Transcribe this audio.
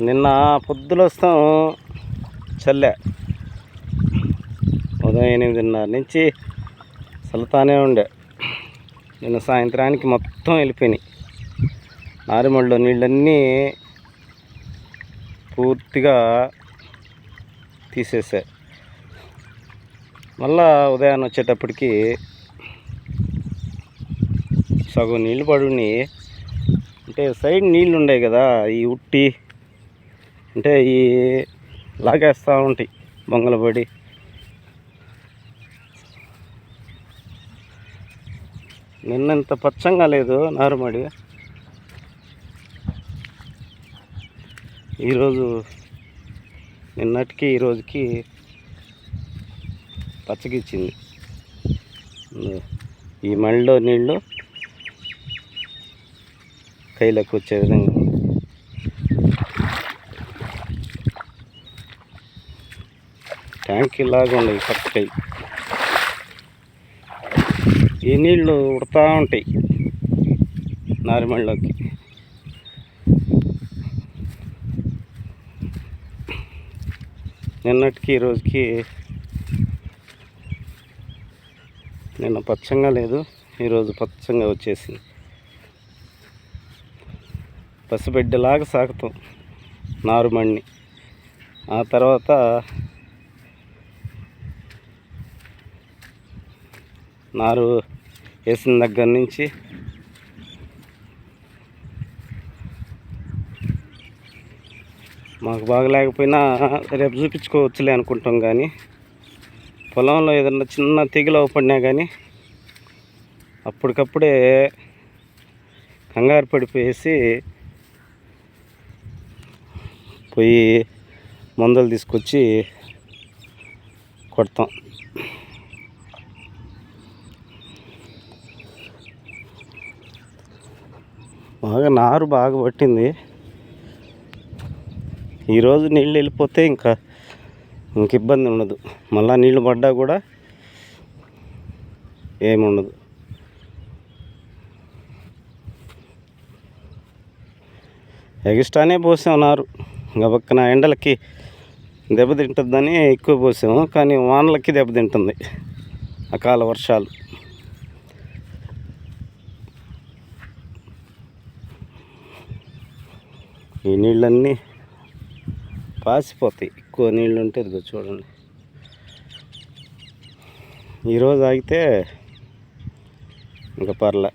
నిన్న పొద్దున వస్తాం చల్లే. ఉదయం ఎనిమిదిన్నర నుంచి చల్లుతానే ఉండే. నిన్న సాయంత్రానికి మొత్తం వెళ్ళిపోయినాయి. నారిమళ్ళలో నీళ్ళన్నీ పూర్తిగా తీసేసా. మళ్ళా ఉదయాన్నే వచ్చేటప్పటికి సగం నీళ్ళు పడుని అంటే సైడ్ నీళ్ళు ఉన్నాయి కదా ఈ ఉట్టి అంటే ఈ లాగేస్తూ ఉంటాయి బొంగల పడి. నిన్నంత పచ్చంగా లేదు నారుమడి. ఈరోజు నిన్నటికి ఈరోజుకి పచ్చగిచ్చింది. ఈ మళ్ళీలో నీళ్ళు కైలకు వచ్చే విధంగా ట్యాంక్ ఇలాగా ఉన్నాయి కరెక్ట్ ఈ నీళ్ళు ఉడతా ఉంటాయి నారిమళ్ళలోకి నిన్నటికి ఈ రోజుకి నిన్న పచ్చంగా లేదు ఈరోజు పచ్చంగా వచ్చేసింది. పసిబిడ్డలాగా సాగుతాం. నారుమణ్ణి. ఆ తర్వాత నారు వేసిన దగ్గర నుంచి మాకు బాగలేకపోయినా రేపు చూపించుకోవచ్చులే అనుకుంటాం కానీ పొలంలో ఏదన్నా చిన్న తెగులు అవపడినా కానీ అప్పటికప్పుడే కంగారు పడిపోయేసి పోయి మందులు తీసుకొచ్చి కొడతాం. బాగా నారు బాగా పట్టింది. ఈరోజు నీళ్ళు వెళ్ళిపోతే ఇంకా ఇంక ఇబ్బంది ఉండదు. మళ్ళీ నీళ్ళు పడ్డా కూడా ఏముండదు. ఎగిస్ట్రానే పోసాం నారు. గబక్కన ఎండలకి దెబ్బతింటుందని ఎక్కువ పోసాము కానీ వానలకి దెబ్బతింటుంది అకాల వర్షాలు. ఈ నీళ్ళన్నీ పాసిపోతాయి. ఎక్కువ నీళ్ళు ఉంటే ఇదిగో చూడండి. ఈరోజు ఆగితే ఇంకా పర్లే.